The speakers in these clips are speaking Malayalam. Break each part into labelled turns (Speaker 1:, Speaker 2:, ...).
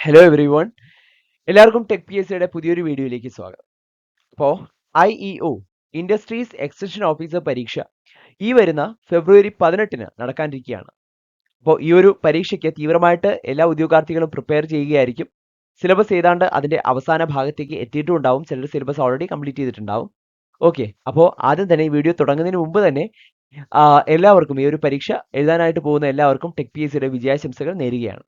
Speaker 1: ഹലോ എവറി വൺ എല്ലാവർക്കും ടെക് പി എസ് സിയുടെ പുതിയൊരു വീഡിയോയിലേക്ക് സ്വാഗതം. അപ്പോൾ I E O industries extension officer പരീക്ഷ ഈ വരുന്ന ഫെബ്രുവരി പതിനെട്ടിന് നടക്കാനിരിക്കുകയാണ്. അപ്പോൾ ഈ ഒരു പരീക്ഷയ്ക്ക് തീവ്രമായിട്ട് എല്ലാ ഉദ്യോഗാർത്ഥികളും പ്രിപ്പയർ ചെയ്യുകയായിരിക്കും. സിലബസ് ഏതാണ്ട് അതിന്റെ അവസാന ഭാഗത്തേക്ക് എത്തിയിട്ടും ഉണ്ടാവും. ചിലർ സിലബസ് ഓൾറെഡി കംപ്ലീറ്റ് ചെയ്തിട്ടുണ്ടാവും. ഓക്കെ അപ്പോൾ ആദ്യം തന്നെ ഈ വീഡിയോ തുടങ്ങുന്നതിന് മുമ്പ് തന്നെ എല്ലാവർക്കും ഈ ഒരു പരീക്ഷ എഴുതാനായിട്ട് പോകുന്ന എല്ലാവർക്കും ടെക് പി എസ് സിയുടെ വിജയാശംസകൾ നേരുകയാണ്.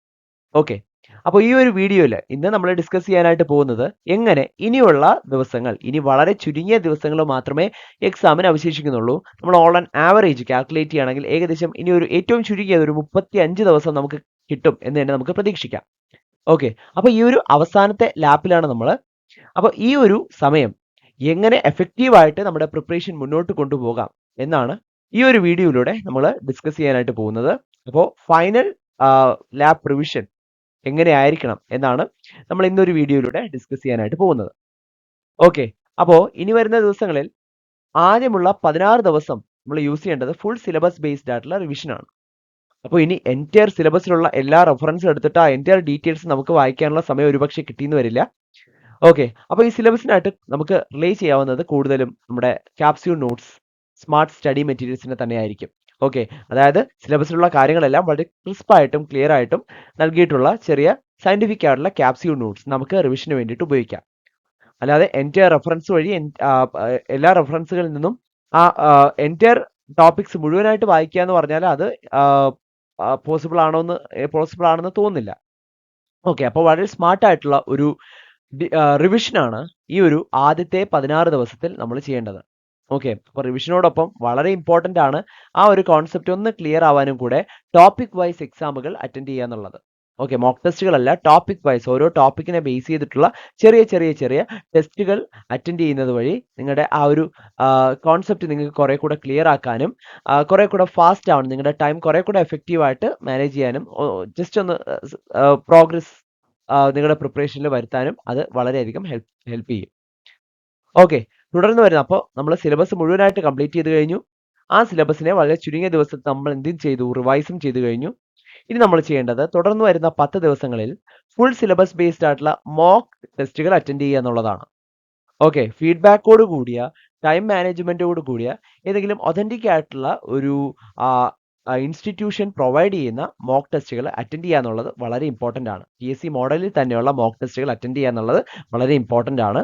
Speaker 1: ഓക്കെ അപ്പോൾ ഈ ഒരു വീഡിയോയിൽ ഇന്ന് നമ്മൾ ഡിസ്കസ് ചെയ്യാനായിട്ട് പോകുന്നത് എങ്ങനെ ഇനിയുള്ള ദിവസങ്ങൾ ഇനി വളരെ ചുരുങ്ങിയ ദിവസങ്ങൾ മാത്രമേ എക്സാമിന് അവശേഷിക്കുന്നുള്ളൂ. നമ്മൾ ഓൾ ആൻ ആവറേജ് കാൽക്കുലേറ്റ് ചെയ്യുകയാണെങ്കിൽ ഏകദേശം ഇനി ഒരു ഏറ്റവും ചുരുങ്ങിയത് ഒരു മുപ്പത്തി ദിവസം നമുക്ക് കിട്ടും എന്ന് തന്നെ നമുക്ക് പ്രതീക്ഷിക്കാം. ഓക്കെ അപ്പോൾ ഈ ഒരു അവസാനത്തെ ലാപ്പിലാണ് നമ്മൾ അപ്പോൾ ഈ ഒരു സമയം എങ്ങനെ എഫക്റ്റീവായിട്ട് നമ്മുടെ പ്രിപ്പറേഷൻ മുന്നോട്ട് കൊണ്ടുപോകാം എന്നാണ് ഈ ഒരു വീഡിയോയിലൂടെ നമ്മൾ ഡിസ്കസ് ചെയ്യാനായിട്ട് പോകുന്നത്. അപ്പോൾ ഫൈനൽ ലാബ് റിവിഷൻ എങ്ങനെയായിരിക്കണം എന്നാണ് നമ്മൾ ഇന്നൊരു വീഡിയോയിലൂടെ ഡിസ്കസ് ചെയ്യാനായിട്ട് പോകുന്നത്. ഓക്കെ അപ്പോൾ ഇനി വരുന്ന ദിവസങ്ങളിൽ ആദ്യമുള്ള പതിനാറ് ദിവസം നമ്മൾ യൂസ് ചെയ്യേണ്ടത് ഫുൾ സിലബസ് ബേസ്ഡ് ആയിട്ടുള്ള റിവിഷൻ ആണ്. അപ്പോൾ ഇനി എന്റയർ സിലബസിലുള്ള എല്ലാ റെഫറൻസും എടുത്തിട്ട് ആ എന്റയർ ഡീറ്റെയിൽസ് നമുക്ക് വായിക്കാനുള്ള സമയം ഒരുപക്ഷെ കിട്ടിയെന്ന് വരില്ല. ഓക്കെ അപ്പോൾ ഈ സിലബസിനായിട്ട് നമുക്ക് റിലേ ചെയ്യാവുന്നത് കൂടുതലും നമ്മുടെ ക്യാപ്സ്യൂൾ നോട്ട്സ് സ്മാർട്ട് സ്റ്റഡി മെറ്റീരിയൽസിനെ തന്നെ ആയിരിക്കും ഓക്കെ അതായത് സിലബസിലുള്ള കാര്യങ്ങളെല്ലാം വളരെ ക്രിസ്പായിട്ടും ക്ലിയർ ആയിട്ടും നൽകിയിട്ടുള്ള ചെറിയ സയന്റിഫിക് ആയിട്ടുള്ള ക്യാപ്സ്യൂൾ നോട്ട്സ് നമുക്ക് റിവിഷന് വേണ്ടിയിട്ട് ഉപയോഗിക്കാം. അല്ലാതെ എന്റയർ റെഫറൻസ് വഴി എല്ലാ റെഫറൻസുകളിൽ നിന്നും ആ എന്റയർ ടോപ്പിക്സ് മുഴുവനായിട്ട് വായിക്കുക എന്ന് പറഞ്ഞാൽ അത് പോസിബിൾ ആണോ എന്ന് പോസിബിൾ ആണെന്ന് തോന്നുന്നില്ല. ഓക്കെ അപ്പോൾ വളരെ സ്മാർട്ട് ആയിട്ടുള്ള ഒരു റിവിഷനാണ് ഈ ഒരു ആദ്യത്തെ പതിനാറ് ദിവസത്തിൽ നമ്മൾ ചെയ്യേണ്ടത്. ഓക്കെ അപ്പോൾ റിവിഷനോടൊപ്പം വളരെ ഇമ്പോർട്ടന്റ് ആണ് ആ ഒരു കോൺസെപ്റ്റ് ഒന്ന് ക്ലിയർ ആവാനും കൂടെ ടോപ്പിക് വൈസ് എക്സാമുകൾ അറ്റൻഡ് ചെയ്യുക എന്നുള്ളത്. ഓക്കെ മോക്ക് ടെസ്റ്റുകളല്ല ടോപ്പിക് വൈസ് ഓരോ ടോപ്പിക്കിനെ ബേസ് ചെയ്തിട്ടുള്ള ചെറിയ ചെറിയ ചെറിയ ടെസ്റ്റുകൾ അറ്റൻഡ് ചെയ്യുന്നത് വഴി നിങ്ങളുടെ ആ ഒരു കോൺസെപ്റ്റ് നിങ്ങൾക്ക് കുറെ കൂടെ ക്ലിയർ ആക്കാനും കുറെ കൂടെ ഫാസ്റ്റ് ആവണം നിങ്ങളുടെ ടൈം കുറെ കൂടെ എഫക്റ്റീവായിട്ട് മാനേജ് ചെയ്യാനും ജസ്റ്റ് ഒന്ന് പ്രോഗ്രസ് നിങ്ങളുടെ പ്രിപ്പറേഷനിൽ വരുത്താനും അത് വളരെയധികം ഹെൽപ്പ് ഹെൽപ്പ് ചെയ്യും. ഓക്കെ തുടർന്ന് വരുന്ന അപ്പോൾ നമ്മൾ സിലബസ് മുഴുവനായിട്ട് കംപ്ലീറ്റ് ചെയ്ത് കഴിഞ്ഞു. ആ സിലബസിനെ വളരെ ചുരുങ്ങിയ ദിവസത്തിൽ നമ്മൾ എന്തും ചെയ്തു റിവൈസും ചെയ്തു കഴിഞ്ഞു. ഇനി നമ്മൾ ചെയ്യേണ്ടത് തുടർന്ന് വരുന്ന പത്ത് ദിവസങ്ങളിൽ ഫുൾ സിലബസ് ബേസ്ഡ് ആയിട്ടുള്ള മോക്ക് ടെസ്റ്റുകൾ അറ്റൻഡ് ചെയ്യുക എന്നുള്ളതാണ്. ഓക്കെ ഫീഡ്ബാക്കോട് കൂടിയ ടൈം മാനേജ്മെന്റോട് കൂടിയ ഏതെങ്കിലും ഒതന്റിക് ആയിട്ടുള്ള ഒരു ഇൻസ്റ്റിറ്റ്യൂഷൻ പ്രൊവൈഡ് ചെയ്യുന്ന മോക്ക് ടെസ്റ്റുകൾ അറ്റൻഡ് ചെയ്യുക എന്നുള്ളത് വളരെ ഇമ്പോർട്ടന്റ് ആണ്. പി എസ് സി മോഡലിൽ തന്നെയുള്ള മോക്ക് ടെസ്റ്റുകൾ അറ്റൻഡ് ചെയ്യുക എന്നുള്ളത് വളരെ ഇമ്പോർട്ടന്റ് ആണ്.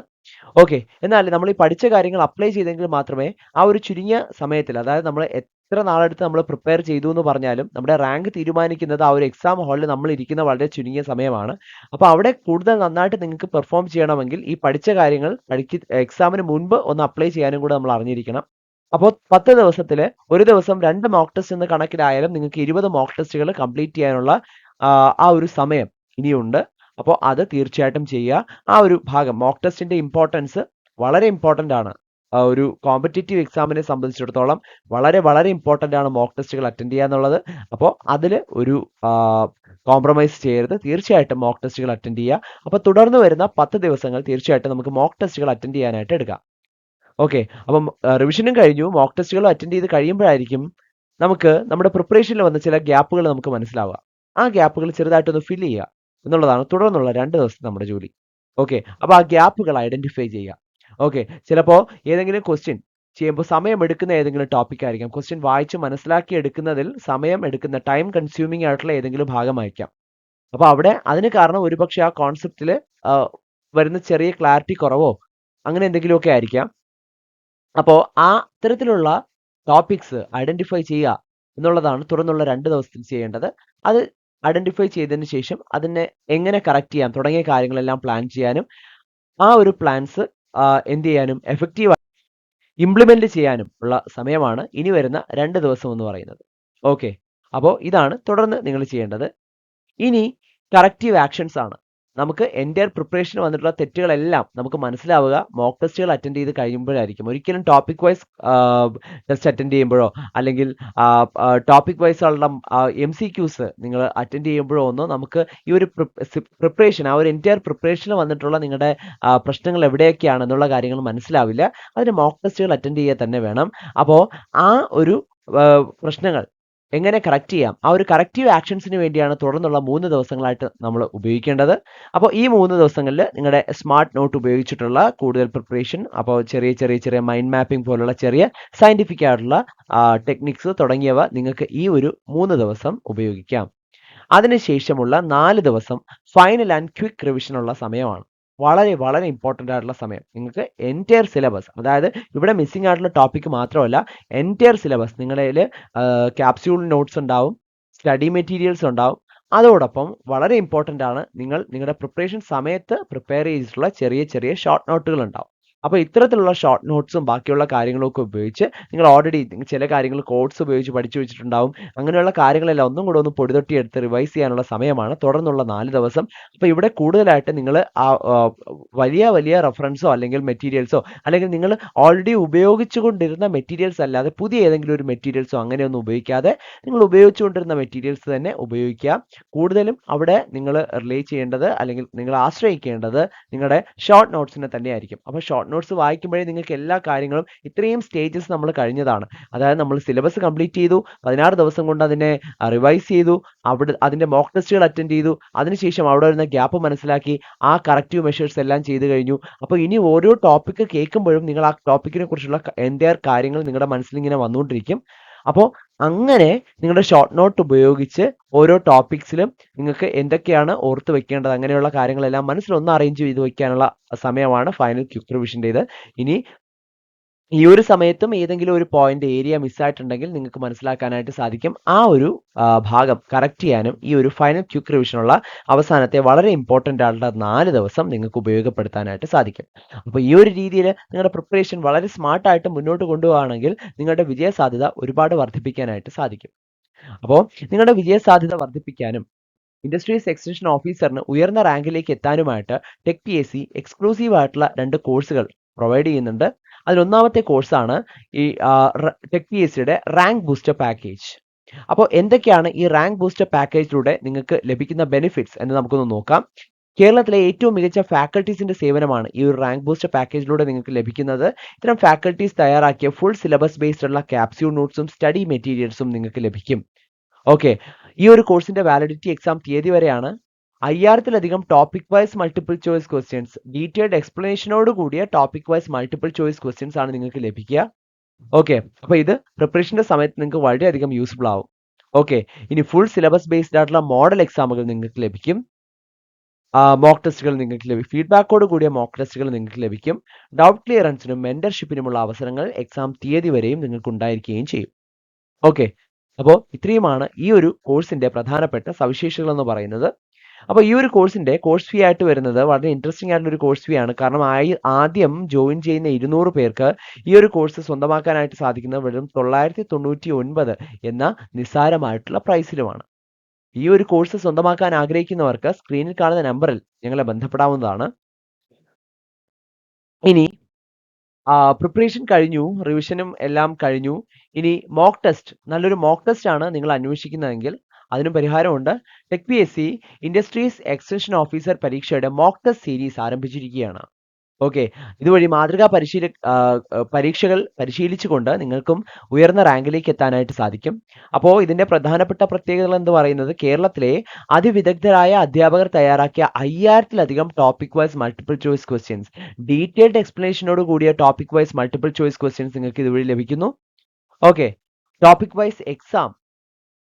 Speaker 1: ഓക്കെ എന്നാൽ നമ്മൾ ഈ പഠിച്ച കാര്യങ്ങൾ അപ്ലൈ ചെയ്തെങ്കിൽ മാത്രമേ ആ ഒരു ചുരുങ്ങിയ സമയത്തിൽ അതായത് നമ്മൾ എത്ര നാളെടുത്ത് നമ്മൾ പ്രിപ്പയർ ചെയ്തു എന്ന് പറഞ്ഞാലും നമ്മുടെ റാങ്ക് തീരുമാനിക്കുന്നത് ആ ഒരു എക്സാം ഹാളിൽ നമ്മൾ ഇരിക്കുന്ന വളരെ ചുരുങ്ങിയ സമയമാണ്. അപ്പോൾ അവിടെ കൂടുതൽ നന്നായിട്ട് നിങ്ങൾക്ക് പെർഫോം ചെയ്യണമെങ്കിൽ ഈ പഠിച്ച കാര്യങ്ങൾ പഠിക്ക എക്സാമിന് മുൻപ് ഒന്ന് അപ്ലൈ ചെയ്യാനും കൂടെ നമ്മൾ അറിഞ്ഞിരിക്കണം. അപ്പോൾ പത്ത് ദിവസത്തിൽ ഒരു ദിവസം രണ്ട് മോക്ക് ടെസ്റ്റ് എന്ന് കണക്കിലായാലും നിങ്ങൾക്ക് ഇരുപത് മോക്ക് ടെസ്റ്റുകൾ കംപ്ലീറ്റ് ചെയ്യാനുള്ള ആ, ഒരു സമയം ഇനിയുണ്ട്. അപ്പോൾ അത് തീർച്ചയായിട്ടും ചെയ്യുക. ആ ഒരു ഭാഗം മോക്ക് ടെസ്റ്റിന്റെ ഇമ്പോർട്ടൻസ് വളരെ ഇമ്പോർട്ടന്റ് ആണ്. ഒരു കോമ്പറ്റേറ്റീവ് എക്സാമിനെ സംബന്ധിച്ചിടത്തോളം വളരെ വളരെ ഇമ്പോർട്ടന്റ് ആണ് മോക്ക് ടെസ്റ്റുകൾ അറ്റൻഡ് ചെയ്യുക എന്നുള്ളത്. അപ്പോൾ അതിൽ ഒരു കോംപ്രമൈസ് ചെയ്യരുത്. തീർച്ചയായിട്ടും മോക്ക് ടെസ്റ്റുകൾ അറ്റൻഡ് ചെയ്യുക. അപ്പോൾ തുടർന്ന് വരുന്ന പത്ത് ദിവസങ്ങൾ തീർച്ചയായിട്ടും നമുക്ക് മോക്ക് ടെസ്റ്റുകൾ അറ്റൻഡ് ചെയ്യാനായിട്ട് എടുക്കാം. ഓക്കെ. അപ്പം റിവിഷനും കഴിഞ്ഞു. മോക്ക് ടെസ്റ്റുകളും അറ്റൻഡ് ചെയ്ത് കഴിയുമ്പോഴായിരിക്കും നമുക്ക് നമ്മുടെ പ്രിപ്പറേഷനിൽ വന്ന ചില ഗ്യാപ്പുകൾ നമുക്ക് മനസ്സിലാവുക. ആ ഗ്യാപ്പുകൾ ചെറുതായിട്ടൊന്ന് ഫില്ല് ചെയ്യുക. എന്നുള്ളതാണ് തുടർന്നുള്ള രണ്ട് ദിവസത്തെ നമ്മുടെ ജോലി. ഓക്കെ അപ്പോൾ ആ ഗ്യാപ്പുകൾ ഐഡന്റിഫൈ ചെയ്യുക. ഓക്കെ ചിലപ്പോൾ ഏതെങ്കിലും ക്വസ്റ്റ്യൻ ചെയ്യുമ്പോൾ സമയം എടുക്കുന്ന ഏതെങ്കിലും ടോപ്പിക് ആയിരിക്കാം. ക്വസ്റ്റ്യൻ വായിച്ച് മനസ്സിലാക്കി എടുക്കുന്നതിൽ സമയം എടുക്കുന്ന ടൈം കൺസ്യൂമിംഗ് ആയിട്ടുള്ള ഏതെങ്കിലും ഭാഗമായിരിക്കാം. അപ്പോൾ അവിടെ അതിന് കാരണം ഒരുപക്ഷെ ആ കോൺസെപ്റ്റിൽ വരുന്ന ചെറിയ ക്ലാരിറ്റി കുറവോ അങ്ങനെ എന്തെങ്കിലുമൊക്കെ ആയിരിക്കാം. അപ്പോൾ ആ തരത്തിലുള്ള ടോപ്പിക്സ് ഐഡന്റിഫൈ ചെയ്യുക എന്നുള്ളതാണ് തുടർന്നുള്ള രണ്ട് ദിവസത്തിൽ ചെയ്യേണ്ടത്. അത് ഐഡന്റിഫൈ ചെയ്തതിന് ശേഷം അതിനെ എങ്ങനെ കറക്റ്റ് ചെയ്യാം തുടങ്ങിയ കാര്യങ്ങളെല്ലാം പ്ലാൻ ചെയ്യാനും ആ ഒരു പ്ലാൻസ് എന്ത് ചെയ്യാനും എഫക്റ്റീവ് ഇംപ്ലിമെന്റ് ചെയ്യാനും ഉള്ള സമയമാണ് ഇനി വരുന്ന രണ്ട് ദിവസം എന്ന് പറയുന്നത്. ഓക്കെ അപ്പോൾ ഇതാണ് തുടർന്ന് നിങ്ങൾ ചെയ്യേണ്ടത്. ഇനി കറക്റ്റീവ് ആക്ഷൻസ് ആണ്. നമുക്ക് എന്റെ പ്രിപ്പറേഷൻ വന്നിട്ടുള്ള തെറ്റുകളെല്ലാം നമുക്ക് മനസ്സിലാവുക. മോക്ക് ടെസ്റ്റുകൾ അറ്റൻഡ് ചെയ്ത് കഴിയുമ്പോഴായിരിക്കും. ഒരിക്കലും ടോപ്പിക് വൈസ് ടെസ്റ്റ് അറ്റൻഡ് ചെയ്യുമ്പോഴോ അല്ലെങ്കിൽ ടോപ്പിക് വൈസ് ഉള്ള എം സി ക്യൂസ് നിങ്ങൾ അറ്റൻഡ് ചെയ്യുമ്പോഴോ ഒന്നും നമുക്ക് ഈ ഒരു പ്രിപ്പറേഷൻ ആ ഒരു എന്റെ പ്രിപ്പറേഷനിൽ വന്നിട്ടുള്ള നിങ്ങളുടെ പ്രശ്നങ്ങൾ എവിടെയൊക്കെയാണ് എന്നുള്ള കാര്യങ്ങൾ മനസ്സിലാവില്ല. അതിന് മോക്ക് ടെസ്റ്റുകൾ അറ്റൻഡ് ചെയ്യുക തന്നെ വേണം. അപ്പോൾ ആ ഒരു പ്രശ്നങ്ങൾ എങ്ങനെ കറക്റ്റ് ചെയ്യാം? ആ ഒരു കറക്റ്റീവ് ആക്ഷൻസിന് വേണ്ടിയാണ് തുടർന്നുള്ള മൂന്ന് ദിവസങ്ങളായിട്ട് നമ്മൾ ഉപയോഗിക്കേണ്ടത്. അപ്പോൾ ഈ മൂന്ന് ദിവസങ്ങളിൽ നിങ്ങളുടെ സ്മാർട്ട് നോട്ട് ഉപയോഗിച്ചിട്ടുള്ള കൂടുതൽ പ്രിപ്പറേഷൻ അപ്പോൾ ചെറിയ ചെറിയ ചെറിയ മൈൻഡ് മാപ്പിംഗ് പോലുള്ള ചെറിയ സയന്റിഫിക് ആയിട്ടുള്ള ടെക്നിക്സ് തുടങ്ങിയവ നിങ്ങൾക്ക് ഈ ഒരു മൂന്ന് ദിവസം ഉപയോഗിക്കാം. അതിനുശേഷമുള്ള നാല് ദിവസം ഫൈനൽ ആൻഡ് ക്വിക്ക് റിവിഷനുള്ള സമയമാണ്. വളരെ വളരെ ഇമ്പോർട്ടന്റ് ആയിട്ടുള്ള സമയം. നിങ്ങൾക്ക് എന്റയർ സിലബസ് അതായത് ഇവിടെ മിസ്സിംഗ് ആയിട്ടുള്ള ടോപ്പിക്ക് മാത്രമല്ല എന്റയർ സിലബസ് നിങ്ങളുടെ ക്യാപ്സ്യൂൾ നോട്ട്സ് ഉണ്ടാവും സ്റ്റഡി മെറ്റീരിയൽസ് ഉണ്ടാവും. അതോടൊപ്പം വളരെ ഇമ്പോർട്ടന്റ് ആണ് നിങ്ങൾ നിങ്ങളുടെ പ്രിപ്പറേഷൻ സമയത്ത് പ്രിപ്പയർ ചെയ്തിട്ടുള്ള ചെറിയ ചെറിയ ഷോർട്ട് നോട്ടുകൾ ഉണ്ടാവും. അപ്പോൾ ഇത്തരത്തിലുള്ള ഷോർട്ട് നോട്ട്സും ബാക്കിയുള്ള കാര്യങ്ങളൊക്കെ ഉപയോഗിച്ച് നിങ്ങൾ ഓൾറെഡി ചില കാര്യങ്ങൾ കോഡ്സ് ഉപയോഗിച്ച് പഠിച്ചു വെച്ചിട്ടുണ്ടാവും. അങ്ങനെയുള്ള കാര്യങ്ങളെല്ലാം ഒന്നും കൂടെ ഒന്ന് പൊടിതൊട്ടി എടുത്ത് റിവൈസ് ചെയ്യാനുള്ള സമയമാണ്. തുടർന്നുള്ള നാല് ദിവസം. അപ്പോൾ ഇവിടെ കൂടുതലായിട്ട് നിങ്ങൾ ആ വലിയ വലിയ റെഫറൻസോ അല്ലെങ്കിൽ മെറ്റീരിയൽസോ അല്ലെങ്കിൽ നിങ്ങൾ ഓൾറെഡി ഉപയോഗിച്ചുകൊണ്ടിരുന്ന മെറ്റീരിയൽസ് അല്ലാതെ പുതിയ ഏതെങ്കിലും ഒരു മെറ്റീരിയൽസോ അങ്ങനെയൊന്നും ഉപയോഗിക്കാതെ നിങ്ങൾ ഉപയോഗിച്ചുകൊണ്ടിരുന്ന മെറ്റീരിയൽസ് തന്നെ ഉപയോഗിക്കുക. കൂടുതലും അവിടെ നിങ്ങൾ റിലേ ചെയ്യേണ്ടത് അല്ലെങ്കിൽ നിങ്ങൾ ആശ്രയിക്കേണ്ടത് നിങ്ങളുടെ ഷോർട്ട് നോട്ട്സിനെ തന്നെയായിരിക്കും. അപ്പോൾ ഷോർട്ട് നോട്ട്സ് വായിക്കുമ്പോഴേ നിങ്ങൾക്ക് എല്ലാ കാര്യങ്ങളും ഇത്രയും സ്റ്റേജസ് നമ്മൾ കഴിഞ്ഞതാണ്. അതായത് നമ്മൾ സിലബസ് കംപ്ലീറ്റ് ചെയ്തു പതിനാറ് ദിവസം കൊണ്ട് അതിനെ റിവൈസ് ചെയ്തു അവിടെ അതിന്റെ മോക്ക് ടെസ്റ്റുകൾ അറ്റൻഡ് ചെയ്തു അതിനുശേഷം അവിടെ വരുന്ന ഗ്യാപ്പ് മനസ്സിലാക്കി ആ കറക്റ്റീവ് മെഷേഴ്സ് എല്ലാം ചെയ്തു കഴിഞ്ഞു. അപ്പോൾ ഇനി ഓരോ ടോപ്പിക്ക് കേൾക്കുമ്പോഴും നിങ്ങൾ ആ ടോപ്പിക്കിനെ കുറിച്ചുള്ള എന്റെ കാര്യങ്ങൾ നിങ്ങളുടെ മനസ്സിൽ ഇങ്ങനെ വന്നുകൊണ്ടിരിക്കും. അപ്പോൾ അങ്ങനെ നിങ്ങളുടെ ഷോർട്ട് നോട്ട് ഉപയോഗിച്ച് ഓരോ ടോപ്പിക്സിലും നിങ്ങൾക്ക് എന്തൊക്കെയാണ് ഓർത്ത് വെക്കേണ്ടത്? അങ്ങനെയുള്ള കാര്യങ്ങളെല്ലാം മനസ്സിലൊന്ന് അറേഞ്ച് ചെയ്ത് വെക്കാനുള്ള സമയമാണ് ഫൈനൽ ക്വിക്ക് റിവിഷന്റേത് ഇനി ഈ ഒരു സമയത്തും ഏതെങ്കിലും ഒരു പോയിന്റ് ഏരിയ മിസ്സായിട്ടുണ്ടെങ്കിൽ നിങ്ങൾക്ക് മനസ്സിലാക്കാനായിട്ട് സാധിക്കും. ആ ഒരു ഭാഗം കറക്റ്റ് ചെയ്യാനും ഈ ഒരു ഫൈനൽ ക്യൂക്ക് റിവിഷനുള്ള അവസാനത്തെ വളരെ ഇമ്പോർട്ടന്റ് ആയിട്ടുള്ള നാല് ദിവസം നിങ്ങൾക്ക് ഉപയോഗപ്പെടുത്താനായിട്ട് സാധിക്കും. അപ്പോൾ ഈ ഒരു രീതിയിൽ നിങ്ങളുടെ പ്രിപ്പറേഷൻ വളരെ സ്മാർട്ടായിട്ട് മുന്നോട്ട് കൊണ്ടുപോവുകയാണെങ്കിൽ നിങ്ങളുടെ വിജയ സാധ്യത ഒരുപാട് വർദ്ധിപ്പിക്കാനായിട്ട് സാധിക്കും. അപ്പോൾ നിങ്ങളുടെ വിജയ സാധ്യത വർദ്ധിപ്പിക്കാനും ഇൻഡസ്ട്രീസ് എക്സ്റ്റൻഷൻ ഓഫീസറിന് ഉയർന്ന റാങ്കിലേക്ക് എത്താനുമായിട്ട് tech P S C exclusive ആയിട്ടുള്ള രണ്ട് കോഴ്സുകൾ പ്രൊവൈഡ് ചെയ്യുന്നുണ്ട്. അതിലൊന്നാമത്തെ കോഴ്സാണ് ഈ ടെക് പി എസ് സിയുടെ റാങ്ക് ബൂസ്റ്റർ പാക്കേജ്. അപ്പോൾ എന്തൊക്കെയാണ് ഈ റാങ്ക് ബൂസ്റ്റർ പാക്കേജിലൂടെ നിങ്ങൾക്ക് ലഭിക്കുന്ന ബെനിഫിറ്റ്സ് എന്ന് നമുക്കൊന്ന് നോക്കാം. കേരളത്തിലെ ഏറ്റവും മികച്ച ഫാക്കൽറ്റീസിന്റെ സേവനമാണ് ഈ ഒരു റാങ്ക് ബൂസ്റ്റർ പാക്കേജിലൂടെ നിങ്ങൾക്ക് ലഭിക്കുന്നത്. ഇത്തരം ഫാക്കൽറ്റീസ് തയ്യാറാക്കിയ ഫുൾ സിലബസ് ബേസ്ഡ് ഉള്ള ക്യാപ്സ്യൂൾ നോട്ട്സും സ്റ്റഡി മെറ്റീരിയൽസും നിങ്ങൾക്ക് ലഭിക്കും. ഓക്കെ. ഈ ഒരു കോഴ്സിന്റെ വാലിഡിറ്റി എക്സാം തീയതി വരെയാണ്. അയ്യായിരത്തിലധികം topic wise multiple choice questions detailed എക്സ്പ്ലനേഷനോട് കൂടിയ topic wise multiple choice questions ആണ് നിങ്ങൾക്ക് ലഭിക്കുക. ഓക്കെ അപ്പോൾ ഇത് പ്രിപ്പറേഷന്റെ സമയത്ത് നിങ്ങൾക്ക് വളരെയധികം യൂസ്ഫുൾ ആവും. ഓക്കെ ഇനി ഫുൾ സിലബസ് ബേസ്ഡ് ആയിട്ടുള്ള മോഡൽ എക്സാമുകൾ നിങ്ങൾക്ക് ലഭിക്കും. മോക്ക് ടെസ്റ്റുകൾ നിങ്ങൾക്ക് ലഭിക്കും ഫീഡ്ബാക്കോട് കൂടിയ മോക്ക് ടെസ്റ്റുകൾ നിങ്ങൾക്ക് ലഭിക്കും. ഡൗട്ട് ക്ലിയറൻസിനും മെന്റർഷിപ്പിനുമുള്ള അവസരങ്ങൾ എക്സാം തീയതി വരെയും നിങ്ങൾക്ക് ഉണ്ടായിരിക്കുകയും ചെയ്യും. ഓക്കെ അപ്പോൾ ഇത്രയുമാണ് ഈ ഒരു കോഴ്സിന്റെ പ്രധാനപ്പെട്ട സവിശേഷതകൾ എന്ന് പറയുന്നത്. അപ്പോൾ ഈ ഒരു കോഴ്സിന്റെ കോഴ്സ് ഫീ ആയിട്ട് വരുന്നത് വളരെ ഇൻട്രസ്റ്റിംഗ് ആയിട്ടുള്ള ഒരു കോഴ്സ് ഫീ ആണ്. കാരണം ആദ്യം ജോയിൻ ചെയ്യുന്ന ഇരുന്നൂറ് പേർക്ക് ഈ ഒരു കോഴ്സ് സ്വന്തമാക്കാനായിട്ട് സാധിക്കുന്നത് വെറും തൊള്ളായിരത്തി തൊണ്ണൂറ്റി ഒൻപത് എന്ന നിസ്സാരമായിട്ടുള്ള പ്രൈസിലുമാണ് ഈ ഒരു കോഴ്സ് സ്വന്തമാക്കാൻ ആഗ്രഹിക്കുന്നവർക്ക് സ്ക്രീനിൽ കാണുന്ന നമ്പറിൽ ഞങ്ങളെ ബന്ധപ്പെടാവുന്നതാണ്. ഇനി പ്രിപ്പറേഷൻ കഴിഞ്ഞു റിവിഷനും എല്ലാം കഴിഞ്ഞു. ഇനി മോക്ക് ടെസ്റ്റ് നല്ലൊരു മോക്ക് ടെസ്റ്റ് ആണ് നിങ്ങൾ അന്വേഷിക്കുന്നതെങ്കിൽ അതിനും പരിഹാരമുണ്ട്. Tech P S C industries extension officer പരീക്ഷയുടെ മോക്ക് ടെസ്റ്റ് സീരീസ് ആരംഭിച്ചിരിക്കുകയാണ്. ഓക്കെ ഇതുവഴി മാതൃകാ പരിശീല പരീക്ഷകൾ പരിശീലിച്ചുകൊണ്ട് നിങ്ങൾക്കും ഉയർന്ന റാങ്കിലേക്ക് എത്താനായിട്ട് സാധിക്കും. അപ്പോൾ ഇതിന്റെ പ്രധാനപ്പെട്ട പ്രത്യേകതകൾ എന്ന് പറയുന്നത് കേരളത്തിലെ അതിവിദഗ്ധരായ അധ്യാപകർ തയ്യാറാക്കിയ അയ്യായിരത്തിലധികം topic wise multiple choice questions detailed എക്സ്പ്ലനേഷനോട് കൂടിയ topic wise multiple choice questions നിങ്ങൾക്ക് ഇതുവഴി ലഭിക്കുന്നു. ഓക്കെ ടോപ്പിക് വൈസ് എക്സാം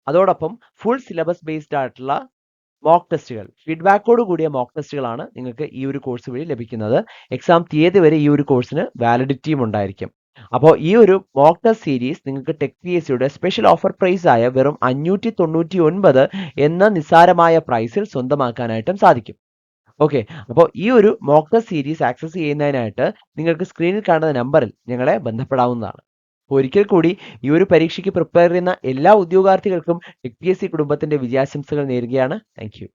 Speaker 1: അതോടൊപ്പം ഫുൾ സിലബസ് ബേസ്ഡ് ആയിട്ടുള്ള മോക്ക് ടെസ്റ്റുകൾ ഫീഡ്ബാക്കോട് കൂടിയ മോക്ക് ടെസ്റ്റുകളാണ് നിങ്ങൾക്ക് ഈ ഒരു കോഴ്സ് വഴി ലഭിക്കുന്നത്. എക്സാം തീയതി വരെ ഈ ഒരു കോഴ്സിന് വാലിഡിറ്റിയും ഉണ്ടായിരിക്കും. അപ്പോൾ ഈ ഒരു മോക്ക് ടെസ്റ്റ് സീരീസ് നിങ്ങൾക്ക് ടെക് പി എസ് സിയുടെ സ്പെഷ്യൽ ഓഫർ പ്രൈസ് ആയ വെറും അഞ്ഞൂറ്റി തൊണ്ണൂറ്റി ഒൻപത് എന്ന നിസ്സാരമായ പ്രൈസിൽ സ്വന്തമാക്കാനായിട്ടും സാധിക്കും. ഓക്കെ അപ്പോൾ ഈ ഒരു മോക്ക് ടെസ്റ്റ് സീരീസ് ആക്സസ് ചെയ്യുന്നതിനായിട്ട് നിങ്ങൾക്ക് സ്ക്രീനിൽ കാണുന്ന നമ്പറിൽ ഞങ്ങളെ ബന്ധപ്പെടാവുന്നതാണ്. ഒരിക്കൽ കൂടി ഈ ഒരു പരീക്ഷയ്ക്ക് പ്രിപ്പയർ ചെയ്യുന്ന എല്ലാ ഉദ്യോഗാർത്ഥികൾക്കും ടെക് പി എസ് സി കുടുംബത്തിന്റെ വിജയാശംസകൾ നേരുകയാണ്. താങ്ക്